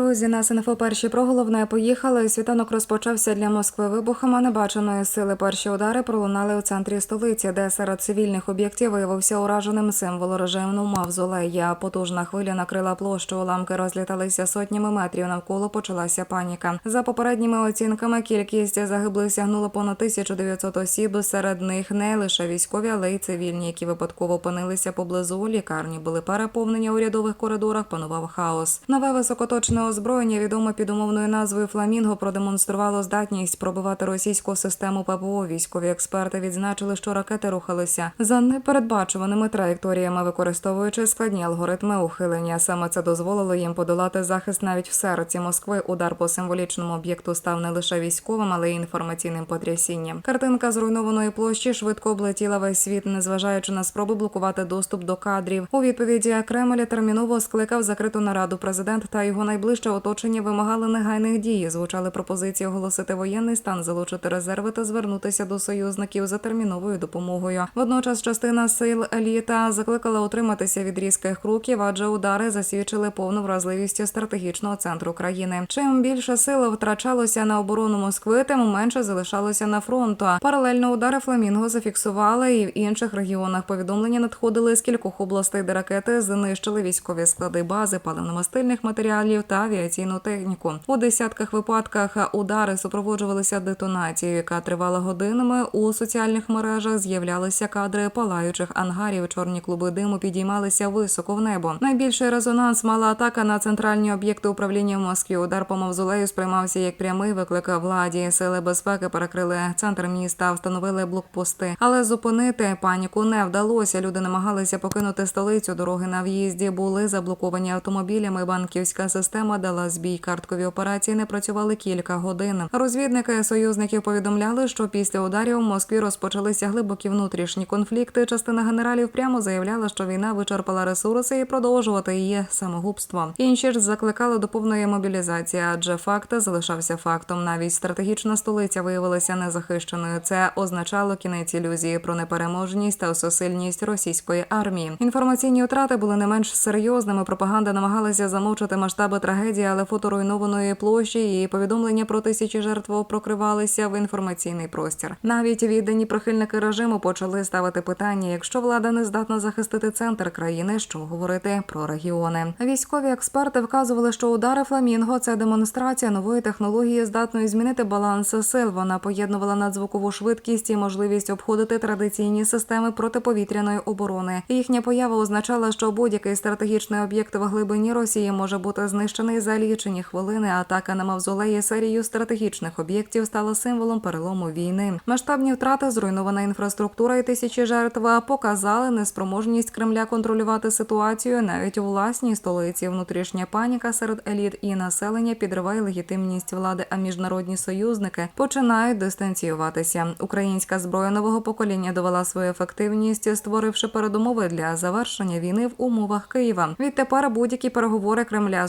Друзі, нас інфо перші про головне поїхали. Світанок розпочався для Москви вибухами небаченої сили. Перші удари пролунали у центрі столиці, де серед цивільних об'єктів виявився ураженим символ режиму мавзолея. Потужна хвиля накрила площу. Уламки розліталися сотнями метрів. Навколо почалася паніка. За попередніми оцінками, кількість загиблих сягнула понад 1900 осіб. Серед них не лише військові, але й цивільні, які випадково опинилися поблизу лікарні. Були переповнені урядових коридорах. Панував хаос. Нове високоточне озброєння, відоме під умовною назвою Фламінго, продемонструвало здатність пробивати російську систему ППО. Військові експерти відзначили, що ракети рухалися за непередбачуваними траєкторіями, використовуючи складні алгоритми ухилення. Саме це дозволило їм подолати захист навіть в серці Москви. Удар по символічному об'єкту став не лише військовим, але й інформаційним потрясінням. Картинка зруйнованої площі швидко облетіла весь світ, незважаючи на спроби блокувати доступ до кадрів. У відповіді Кремль терміново скликав закриту нараду. Президент та його найближче оточення вимагали негайних дій. Звучали пропозиції оголосити воєнний стан, залучити резерви та звернутися до союзників за терміновою допомогою. Водночас частина сил еліта закликала утриматися від різких кроків, адже удари засвідчили повну вразливість стратегічного центру країни. Чим більше сил втрачалося на оборону Москви, тим менше залишалося на фронту. Паралельно удари Фламінго зафіксували і в інших регіонах. Повідомлення надходили з кількох областей, де ракети знищили військові склади бази, паливно-мастильних матеріалів та авіаційну техніку. У десятках випадках удари супроводжувалися детонацією, яка тривала годинами. У соціальних мережах з'являлися кадри палаючих ангарів. Чорні клуби диму підіймалися високо в небо. Найбільший резонанс мала атака на центральні об'єкти управління в Москві. Удар по мавзолею сприймався як прямий виклик владі. Сили безпеки перекрили центр міста, встановили блокпости. Але зупинити паніку не вдалося. Люди намагалися покинути столицю. Дороги на в'їзді були заблоковані автомобілями. Банківська система дала збій. Карткові операції не працювали кілька годин. Розвідники союзників повідомляли, що після ударів у Москві розпочалися глибокі внутрішні конфлікти. Частина генералів прямо заявляла, що війна вичерпала ресурси і продовжувати її самогубство. Інші ж закликали до повної мобілізації, адже факт залишався фактом. Навіть стратегічна столиця виявилася незахищеною. Це означало кінець ілюзії про непереможність та всесильність російської армії. Інформаційні втрати були не менш серйозними. Пропаганда намагалася замовчати масштаби трагедії, але фото руйнованої площі і повідомлення про тисячі жертв прокривалися в інформаційний простір. Навіть віддані прихильники режиму почали ставити питання: якщо влада не здатна захистити центр країни, що говорити про регіони. Військові експерти вказували, що удари фламінго це демонстрація нової технології, здатної змінити баланс сил. Вона поєднувала надзвукову швидкість і можливість обходити традиційні системи протиповітряної оборони. Їхня поява означала, що будь-який стратегічний об'єкт в глибині Росії може бути знищений за лічені хвилини. Атака на мавзолеї серію стратегічних об'єктів стала символом перелому війни. Масштабні втрати, зруйнована інфраструктура і тисячі жертв показали неспроможність Кремля контролювати ситуацію навіть у власній столиці. Внутрішня паніка серед еліт і населення підриває легітимність влади, а міжнародні союзники починають дистанціюватися. Українська зброя нового покоління довела свою ефективність, створивши передумови для завершення війни в умовах Києва. Відтепер будь-які переговори Кремля